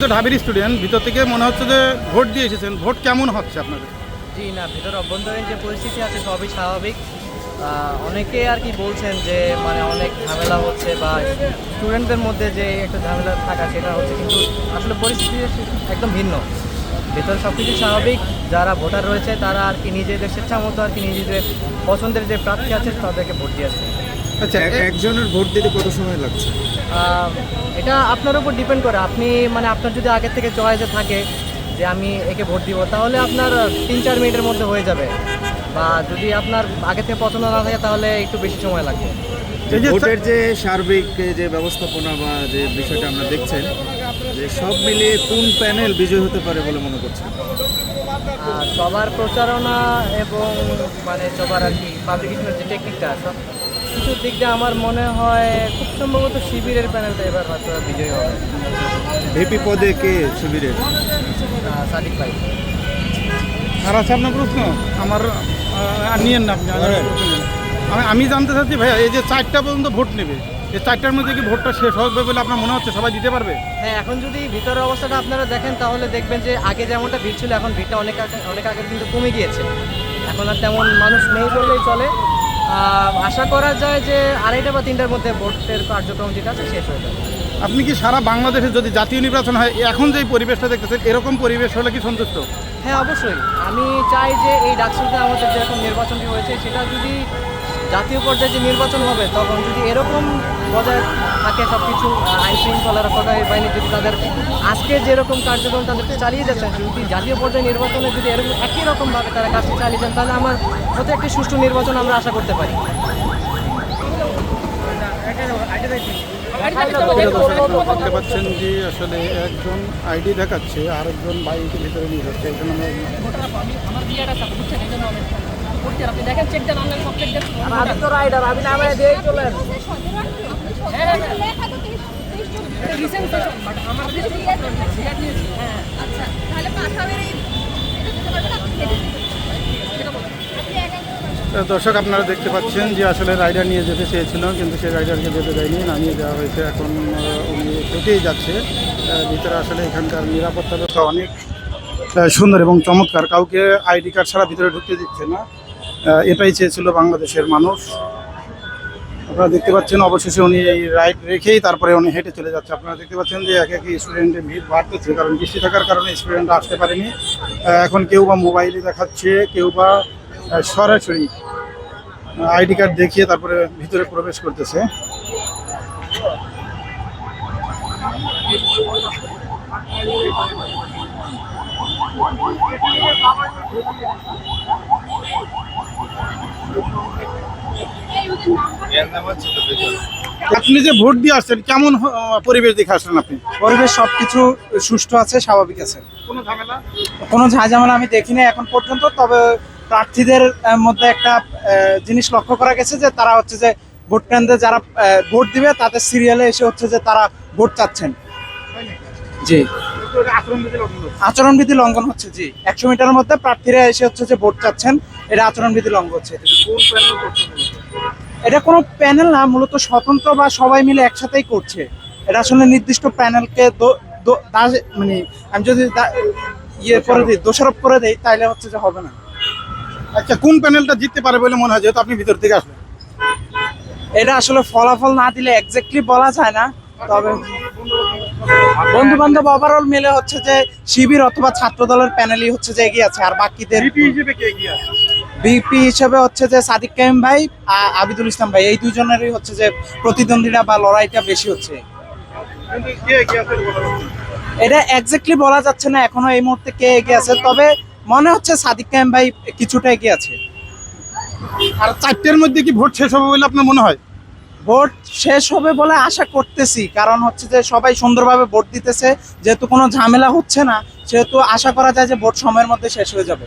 ঢাবির student ভিতর থেকে মনে হচ্ছে যে ভোট দিয়ে এসেছেন। ভোট কেমন হচ্ছে আপনাদের? জি না, ভিতরে অভ্যন্তরীণ যে পরিস্থিতি আছে সবই স্বাভাবিক। অনেকে আর কি বলছেন যে মানে অনেক ঝামেলা হচ্ছে বা স্টুডেন্টদের মধ্যে যে একটা ঝামেলা থাকা সেটা হচ্ছে, কিন্তু আসলে পরিস্থিতি একদম ভিন্ন। ভেতরে সব কিছু স্বাভাবিক, যারা ভোটার রয়েছে তারা আর কি নিজেদের স্বেচ্ছা মতো আর কি নিজেদের পছন্দের যে প্রার্থী আছে তাদেরকে ভোট দিয়ে আসছে। আচ্ছা এক- একজনের ভোট দিতে কত সময় লাগছে? এটা আপনার উপর ডিপেন্ড করে। আপনি মানে আপনার যদি আগে থেকে চয়েসে থাকে যে আমি একে ভোট দিব তাহলে আপনার তিন চার মিনিটের মধ্যে হয়ে যাবে। বা যদি আপনার আগে থেকে পছন্দ না থাকে তাহলে একটু বেশি সময় লাগবে। ভোটের যে সার্বিক যে ব্যবস্থাপনা বা যে বিষয়টা আমরা দেখছেন যে সব মিলিয়ে কোন প্যানেল বিজয় হতে পারে বলে মনে করছেন? আর সবার প্রচারণা এবং মানে সবার আর কি পাবলিকেশনের যে টেকনিকটা সব কিছু দিক দিয়ে আমার মনে হয় খুব সম্ভবত শিবিরের প্যানেলটা এবার হয়তো বিজয়ী হবে। ভিপি পদে কে শিবিরের? সাদিক ভাই। আর আছে আপনার প্রশ্ন? আমার আর নিয়েন না আপনি। আমি আমি জানতে চাচ্ছি ভাইয়া এই যে চারটা পর্যন্ত ভোট নেবে এই চারটার মধ্যে কি ভোটটা শেষ হবে বলে আপনার মনে হচ্ছে সবাই দিতে পারবে? হ্যাঁ এখন যদি ভিতরের অবস্থাটা আপনারা দেখেন তাহলে দেখবেন যে আগে যেমনটা ভিড় ছিল এখন ভিড়টা অনেক আগে অনেক আগে কিন্তু কমে গিয়েছে। এখন আর তেমন মানুষ নেই বললেই চলে। আশা করা যায় যে আড়াইটা বা তিনটার মধ্যে ভোটের কার্যক্রম যেটা আছে শেষ হয়ে যাবে। আপনি কি সারা বাংলাদেশে যদি জাতীয় নির্বাচন হয় এখন যে পরিবেশটা দেখতেছেন এরকম পরিবেশ হলে কি সন্তুষ্ট? হ্যাঁ অবশ্যই। আমি চাই যে এই ডাকসুতে আমাদের যেরকম নির্বাচনটি হয়েছে সেটা যদি জাতীয় পর্যায়ে যে নির্বাচন হবে, তখন যদি এরকম বজায় থাকে সব কিছু আইন শৃঙ্খলা রক্ষাকারী বাহিনী যদি তাদের আজকে যেরকম কার্যক্রম তাদেরকে চালিয়ে যাচ্ছেন যদি জাতীয় পর্যায়ে নির্বাচনে যদি এরকম একই রকমভাবে তারা কাজটি চালিয়ে যান, তাহলে আমার হতে একটি সুষ্ঠু নির্বাচন আমরা আশা করতে পারি। দেখতে পাচ্ছেন যে আসলে একজন আইডি দেখাচ্ছে, আরেকজন বাইকের ভিতরে নিয়ে যাচ্ছে একজন আমার বিয়ার আছে বুঝছেন এই জন্য আমি করতে আপনি দেখেন চেক অনলাইন সব চেক দেন। আমি তো রাইডার আমি নামে দিয়ে চলেন। রিসেন্ট সেশন বাট আমার কিছু হ্যাঁ আচ্ছা তাহলে পাঠাবেন এই এটা বলুন। আপনি একা দর্শক আপনারা দেখতে পাচ্ছেন যে আসলে রাইডার নিয়ে যেতে চেয়েছিল কিন্তু সেই রাইডারকে যেতে দেয়নি নামিয়ে দেওয়া হয়েছে। এখন উনি হেঁটেই যাচ্ছে। ভিতরে আসলে এখানকার নিরাপত্তা ব্যবস্থা অনেক সুন্দর এবং চমৎকার। কাউকে আইডি কার্ড ছাড়া ভিতরে ঢুকতে দিচ্ছে না। এটাই চেয়েছিল বাংলাদেশের মানুষ। আপনারা দেখতে পাচ্ছেন, অবশেষে উনি এই রাইড রেখেই তারপরে উনি হেঁটে চলে যাচ্ছে। আপনারা দেখতে পাচ্ছেন যে এক একই স্টুডেন্টের ভিড় বাড়তেছে, কারণ বৃষ্টি থাকার কারণে স্টুডেন্টরা আসতে পারেনি। এখন কেউ বা মোবাইলে দেখাচ্ছে, কেউ বা সরাসরি আইডি কার্ড দেখিয়ে তারপরে ভিতরে প্রবেশ করতেছে। আপনি যে ভোট দিয়ে আসছেন কেমন পরিবেশ দেখে আসলেন আপনি? পরিবেশ সবকিছু সুষ্ঠু আছে স্বাভাবিক আছে। কোনো ঝামেলা? কোনো ঝাঁঝামেলা আমি দেখিনি এখন পর্যন্ত তবে প্রার্থীদের মধ্যে একটা জিনিস লক্ষ্য করা গেছে যে তারা হচ্ছে যে ভোট কেন্দ্রে যারা ভোট দিবে তাদের সিরিয়ালে এসে হচ্ছে যে তারা ভোট চাচ্ছেন। জি। আচরণবিধি লঙ্ঘন হচ্ছে জি। একশো মিটারের মধ্যে প্রার্থীরা এসে হচ্ছে যে ভোট চাচ্ছেন। এটা আচরণবিধি লঙ্ঘন হচ্ছে এটা কোনো প্যানেল না মূলত স্বতন্ত্র বা সবাই মিলে একসাথেই করছে। এটা আসলে নির্দিষ্ট প্যানেলকে মানে আমি যদি ইয়ে করে দিই দোষারোপ করে দেই তাহলে হচ্ছে যে হবে না। আচ্ছা কোন প্যানেলটা জিততে পারে বলে মনে হয় যেহেতু আপনি ভিতর থেকে আসলেন? এটা আসলে ফলাফল না দিলে এক্স্যাক্টলি বলা যায় না তবে বন্ধু বান্ধব ওভারঅল মিলে হচ্ছে যে শিবির অথবা ছাত্র দলের প্যানেলই হচ্ছে যে এগিয়ে আছে আর বাকিদের হিসেবে কে এগিয়ে আছে? বিপি হিসেবে হচ্ছে যে সাদিক কাইম ভাই আর আবিদুল ইসলাম ভাই এই দুজনেরই হচ্ছে যে প্রতিদ্বন্দ্বীরা বা লড়াইটা বেশি হচ্ছে। এটা এক্স্যাক্টলি বলা যাচ্ছে না এখনও এই মুহূর্তে কে এগিয়ে আছে তবে মনে হচ্ছে সাদিক কাইম ভাই কিছুটা এগিয়ে আছে। আর চারটের মধ্যে কি ভোট শেষ হবে বলে আপনার মনে হয়? ভোট শেষ হবে বলে আশা করতেছি কারণ হচ্ছে যে সবাই সুন্দরভাবে ভোট দিতেছে যেহেতু কোনো ঝামেলা হচ্ছে না সেহেতু আশা করা যায় যে ভোট সময়ের মধ্যে শেষ হয়ে যাবে।